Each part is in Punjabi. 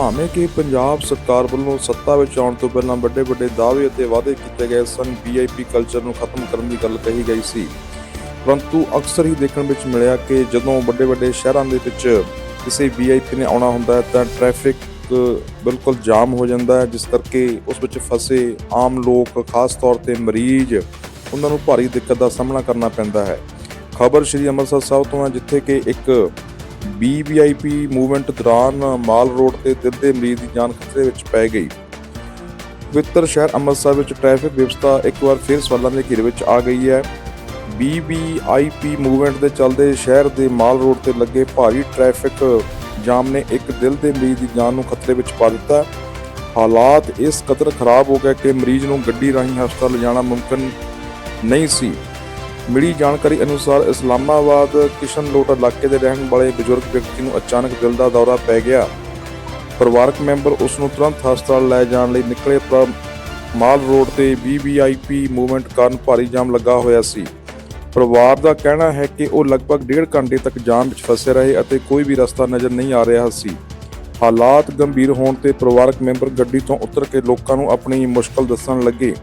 ਭਾਵੇਂ ਕਿ ਪੰਜਾਬ ਸਰਕਾਰ ਵੱਲੋਂ ਸੱਤਾ ਵਿੱਚ ਆਉਣ ਤੋਂ ਪਹਿਲਾਂ ਵੱਡੇ ਵੱਡੇ ਦਾਅਵੇ ਅਤੇ ਵਾਅਦੇ ਕੀਤੇ ਗਏ ਸਨ ਵੀਆਈਪੀ ਕਲਚਰ ਨੂੰ ਖਤਮ ਕਰਨ ਦੀ ਗੱਲ ਕਹੀ ਗਈ ਸੀ। ਪਰੰਤੂ ਅਕਸਰ ਹੀ ਦੇਖਣ ਵਿੱਚ ਮਿਲਿਆ ਕਿ ਜਦੋਂ ਵੱਡੇ ਵੱਡੇ ਸ਼ਹਿਰਾਂ ਦੇ ਵਿੱਚ ਕਿਸੇ ਵੀਆਈਪੀ ਨੇ ਆਉਣਾ ਹੁੰਦਾ ਹੈ, ਤਾਂ ਟ੍ਰੈਫਿਕ ਬਿਲਕੁਲ ਜਾਮ ਹੋ ਜਾਂਦਾ ਹੈ, ਜਿਸ ਕਰਕੇ ਉਸ ਵਿੱਚ ਫਸੇ ਆਮ ਲੋਕ, ਖਾਸ ਤੌਰ ਤੇ ਮਰੀਜ਼, ਉਹਨਾਂ ਨੂੰ ਭਾਰੀ ਦਿੱਕਤ ਦਾ ਸਾਹਮਣਾ ਕਰਨਾ ਪੈਂਦਾ ਹੈ। ਖਬਰ ਸ਼੍ਰੀ ਅੰਮ੍ਰਿਤਸਰ ਸਾਹਿਬ ਤੋਂ ਹੈ, ਜਿੱਥੇ ਕਿ ਇੱਕ BVIP ਮੂਵਮੈਂਟ ਦੌਰਾਨ ਮਾਲ ਰੋਡ ਤੇ ਦਿਲ ਦੇ ਮਰੀਜ਼ ਦੀ ਜਾਨ ਖਤਰੇ ਵਿੱਚ ਪੈ ਗਈ। ਪਵਿੱਤਰ ਸ਼ਹਿਰ ਅੰਮ੍ਰਿਤਸਰ ਵਿੱਚ ਟ੍ਰੈਫਿਕ ਵਿਵਸਥਾ ਇੱਕ ਵਾਰ ਫਿਰ ਸਵਾਲਾਂ ਦੇ ਘੇਰੇ ਵਿੱਚ ਆ ਗਈ ਹੈ। BVIP ਮੂਵਮੈਂਟ ਦੇ ਚੱਲਦੇ ਸ਼ਹਿਰ ਦੇ ਮਾਲ ਰੋਡ ਤੇ ਲੱਗੇ ਭਾਰੀ ਟ੍ਰੈਫਿਕ ਜਾਮ ਨੇ ਇੱਕ ਦਿਲ ਦੇ ਮਰੀਜ਼ ਦੀ ਜਾਨ ਨੂੰ ਖਤਰੇ ਵਿੱਚ ਪਾ ਦਿੱਤਾ। ਹਾਲਾਤ ਇਸ ਕਦਰ ਖਰਾਬ ਹੋ ਗਏ ਕਿ ਮਰੀਜ਼ ਨੂੰ ਗੱਡੀ ਰਾਹੀਂ ਹਸਪਤਾਲ ਲਿਜਾਣਾ ਮੁਮਕਿਨ ਨਹੀਂ ਸੀ। ਮਿਲੀ ਜਾਣਕਾਰੀ ਅਨੁਸਾਰ ਇਸਲਾਮਾਬਾਦ ਕਿਸ਼ਨ ਲੋਟ ਇਲਾਕੇ ਦੇ ਰਹਿਣ ਵਾਲੇ ਬਜ਼ੁਰਗ ਵਿਅਕਤੀ ਨੂੰ ਅਚਾਨਕ ਦਿਲ ਦਾ ਦੌਰਾ ਪੈ ਗਿਆ। ਪਰਿਵਾਰਕ ਮੈਂਬਰ ਉਸ ਨੂੰ ਤੁਰੰਤ ਹਸਪਤਾਲ ਲੈ ਜਾਣ ਲਈ ਨਿਕਲੇ ਪਰ ਮਾਲ ਰੋਡ ਤੇ ਵੀਵੀਆਈਪੀ ਮੂਵਮੈਂਟ ਕਾਰਨ ਭਾਰੀ ਜਾਮ ਲੱਗਾ ਹੋਇਆ ਸੀ। ਪਰਿਵਾਰ ਦਾ ਕਹਿਣਾ ਹੈ ਕਿ ਉਹ ਲਗਭਗ ਡੇਢ ਘੰਟੇ ਤੱਕ ਜਾਮ ਵਿੱਚ ਫਸੇ ਰਹੇ ਅਤੇ ਕੋਈ ਵੀ ਰਸਤਾ ਨਜ਼ਰ ਨਹੀਂ ਆ ਰਿਹਾ ਸੀ। ਹਾਲਾਤ ਗੰਭੀਰ ਹੋਣ ਤੇ ਪਰਿਵਾਰਕ ਮੈਂਬਰ ਗੱਡੀ ਤੋਂ ਉਤਰ ਕੇ ਲੋਕਾਂ ਨੂੰ ਆਪਣੀ ਮੁਸ਼ਕਲ ਦੱਸਣ ਲੱਗੇ।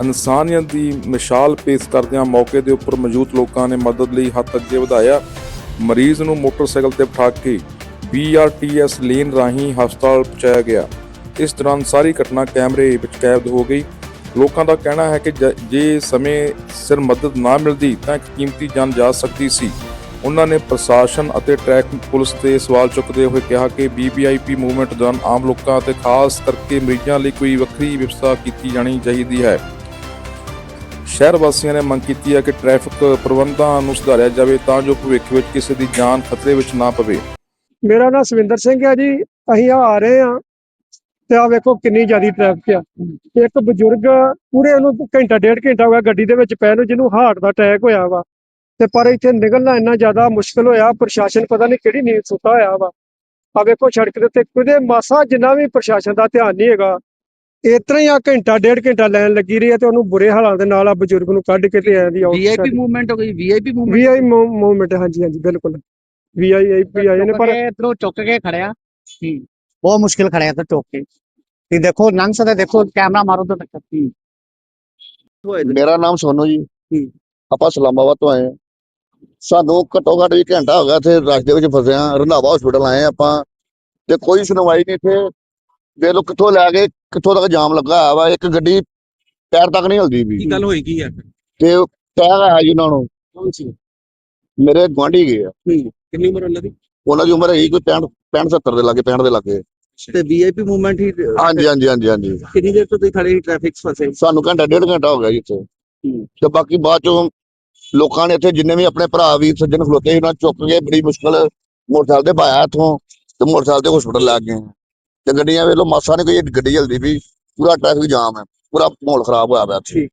ਇਨਸਾਨੀਅਤ ਦੀ ਮਿਸਾਲ ਪੇਸ਼ ਕਰਦਿਆਂ ਮੌਕੇ ਦੇ ਉੱਪਰ ਮੌਜੂਦ ਲੋਕਾਂ ਨੇ ਮਦਦ ਲਈ ਹੱਥ ਅੱਗੇ ਵਧਾਇਆ। ਮਰੀਜ਼ ਨੂੰ ਮੋਟਰਸਾਈਕਲ ਤੇ ਬਿਠਾ ਕੇ BRTS ਲੇਨ ਰਾਹੀਂ ਹਸਪਤਾਲ ਪਹੁੰਚਾਇਆ ਗਿਆ। ਇਸ ਦੌਰਾਨ ਸਾਰੀ ਘਟਨਾ ਕੈਮਰੇ ਵਿੱਚ ਕੈਦ ਹੋ ਗਈ। ਲੋਕਾਂ ਦਾ ਕਹਿਣਾ ਹੈ ਕਿ ਜੇ ਸਮੇਂ ਸਿਰ ਮਦਦ ਨਾ ਮਿਲਦੀ ਤਾਂ ਇੱਕ ਕੀਮਤੀ ਜਾਨ ਜਾ ਸਕਦੀ ਸੀ। ਉਹਨਾਂ ਨੇ ਪ੍ਰਸ਼ਾਸਨ ਅਤੇ ਟ੍ਰੈਫਿਕ ਪੁਲਿਸ ਤੇ ਸਵਾਲ ਚੁੱਕਦੇ ਹੋਏ ਕਿਹਾ ਕਿ BBIP ਮੂਵਮੈਂਟ ਦੌਰਾਨ ਆਮ ਲੋਕਾਂ ਅਤੇ ਖਾਸ ਕਰਕੇ ਮਰੀਜ਼ਾਂ ਲਈ ਕੋਈ ਵੱਖਰੀ ਵਿਵਸਥਾ ਕੀਤੀ ਜਾਣੀ ਚਾਹੀਦੀ ਹੈ। ਸ਼ਹਿਰ ਵਾਸੀਆਂ ਨੇ ਮੰਗ ਕੀਤੀ ਹੈ ਕਿ ਟ੍ਰੈਫਿਕ ਪ੍ਰਬੰਧਾਂ ਨੂੰ ਸੁਧਾਰਿਆ ਜਾਵੇ ਤਾਂ ਜੋ ਭਵਿੱਖ ਵਿੱਚ ਕਿਸੇ ਦੀ ਜਾਨ ਖਤਰੇ ਵਿੱਚ ਨਾ ਪਵੇ। ਮੇਰਾ ਨਾਮ ਸਵਿੰਦਰ ਸਿੰਘ ਹੈ ਜੀ। ਅਸੀਂ ਆ ਰਹੇ ਆ ਤੇ ਆ ਵੇਖੋ ਕਿੰਨੀ ਜ਼ਿਆਦੀ ਟ੍ਰੈਫਿਕ ਆ। ਇੱਕ ਬਜ਼ੁਰਗ ਪੂਰੇ ਉਹਨੂੰ ਘੰਟਾ, ਡੇਢ ਘੰਟਾ ਹੋ ਗਿਆ ਗੱਡੀ ਦੇ ਵਿੱਚ ਪੈ ਨੂੰ, ਜਿਹਨੂੰ ਹਾਰਟ ਦਾ ਅਟੈਕ ਹੋਇਆ ਵਾ। ਤੇ ਪਰ ਇੱਥੇ ਨਿਕਲਣਾ ਇੰਨਾ ਜ਼ਿਆਦਾ ਮੁਸ਼ਕਲ ਹੋਇਆ, ਪ੍ਰਸ਼ਾਸਨ ਪਤਾ ਨਹੀਂ ਕਿਹੜੀ ਨੀਂਦ ਸੁੱਤਾ ਹੋਇਆ ਵਾ। ਆ ਵੇਖੋ ਸੜਕ ਦੇ ਉੱਤੇ ਕਿਤੇ ਮਾਸਾ ਜਿੰਨਾ ਵੀ ਪ੍ਰਸ਼ਾਸਨ ਦਾ ਧਿਆਨ ਨਹੀਂ ਹੈਗਾ ਇਸ ਤਰ੍ਹਾਂ ਹੀ ਆ ਘੰਟਾ ਡੇਢ ਘੰਟਾ ਲਾਈਨ ਲੱਗੀ ਰਹੀ ਹੈ ਤੇ ਉਹਨੂੰ ਬੁਰੇ ਹਾਲਾਂ ਦੇ ਨਾਲ ਆ ਬਜ਼ੁਰਗ ਨੂੰ ਕੱਢ ਕੇ ਤੇ ਆਇਆ ਦੀ ਵੀਆਈਪੀ ਮੂਵਮੈਂਟ ਹੋ ਗਈ ਵੀਆਈਪੀ ਮੂਵਮੈਂਟ ਵੀਆਈ ਮੂਵਮੈਂਟ ਹਾਂਜੀ ਹਾਂਜੀ ਬਿਲਕੁਲ। ਵੀਆਈਪੀ ਆਏ ਨੇ ਪਰ ਇਧਰੋਂ ਚੁੱਕ ਕੇ ਖੜਿਆ। ਬਹੁਤ ਮੁਸ਼ਕਿਲ ਖੜਿਆ ਤਾਂ ਚੁੱਕ ਕੇ। ਤੇ ਦੇਖੋ ਲੰਘ ਸਕਦਾ ਦੇਖੋ ਕੈਮਰਾ ਮਾਰੋ ਤਾਂ ਤੱਕ। ਮੇਰਾ ਨਾਮ ਸੋਨੂ ਜੀ। ਆਪਾਂ ਇਸਲਾਮਾਬਾਦ ਤੋਂ ਆਏ ਹਾਂ। ਸਾਨੂੰ ਘੱਟੋ ਘੱਟ ਵੀ ਘੰਟਾ ਹੋ ਗਿਆ ਇੱਥੇ ਰਸ਼ ਦੇ ਵਿੱਚ ਫਸੇ ਰੰਧਾਵਾ ਹਸਪੀਟਲ ਆਏ ਆਪਾਂ। ਤੇ ਕੋਈ ਸੁਣਵਾਈ ਨਹੀਂ ਇੱਥੇ। ਦੇ ਲੋ ਕਿੱਥੋਂ ਲੈ ਕੇ ਕਿੱਥੋਂ ਤੱਕ ਜਾਮ ਲੱਗਾ ਹੋਇਆ ਵਾ ਇੱਕ ਗੱਡੀ ਪੈਰ ਤੱਕ ਨਹੀਂ ਹਿਲਦੀ ਵੀ ਕੀ ਗੱਲ ਹੋਈ ਕੀ ਹੈ ਤੇ ਟਾਇਰ ਆਇਆ ਜੀ ਉਹਨਾਂ ਨੂੰ। ਕੌਣ ਸੀ? ਮੇਰੇ ਗੁਆਂਢੀ ਗਏ ਆ। ਕਿੰਨੀ ਉਮਰ ਉਹਨਾਂ ਦੀ? ਉਹਨਾਂ ਦੀ ਉਮਰ ਹੈਗੀ ਕੋਈ 65 65 70 ਦੇ ਲਾਗੇ 65 ਦੇ ਲਾਗੇ। ਤੇ ਵੀਆਈਪੀ ਮੂਵਮੈਂਟ ਹੀ ਹਾਂਜੀ ਹਾਂਜੀ ਹਾਂਜੀ ਹਾਂਜੀ। ਕਿੰਨੀ ਦੇਰ ਤੋਂ ਤੁਸੀਂ ਖੜੇ ਟ੍ਰੈਫਿਕ ਫਸੇ? ਸਾਨੂੰ ਘੰਟਾ ਡੇਢ ਘੰਟਾ ਹੋ ਗਿਆ ਜੀ ਇੱਥੇ। ਤੇ ਬਾਕੀ ਬਾਅਦ ਚੋਂ ਲੋਕਾਂ ਨੇ ਇੱਥੇ ਜਿੰਨੇ ਵੀ ਆਪਣੇ ਭਰਾ ਵੀ ਸੱਜਣ ਖਲੋਤੇ ਉਹਨਾਂ ਚੁੱਕ ਕੇ ਬੜੀ ਮੁਸ਼ਕਲ ਮੋਟਰਸਾਈਕਲ ਤੇ ਪਾਇਆ ਇੱਥੋਂ ਤੇ ਮੋਟਰਸਾਈਕਲ ਤੇ ਹਸਪੀਟਲ ਲੈ ਗਏ ਤੇ ਗੱਡੀਆਂ ਵੇਖ ਲਓ, ਮਾਸਾ ਨੇ ਕੋਈ ਗੱਡੀ ਜਲਦੀ ਵੀ ਪੂਰਾ ਟ੍ਰੈਫਿਕ ਜਾਮ ਹੈ, ਪੂਰਾ ਮਾਹੌਲ ਖਰਾਬ ਹੋਇਆ ਪਿਆ ਇੱਥੇ।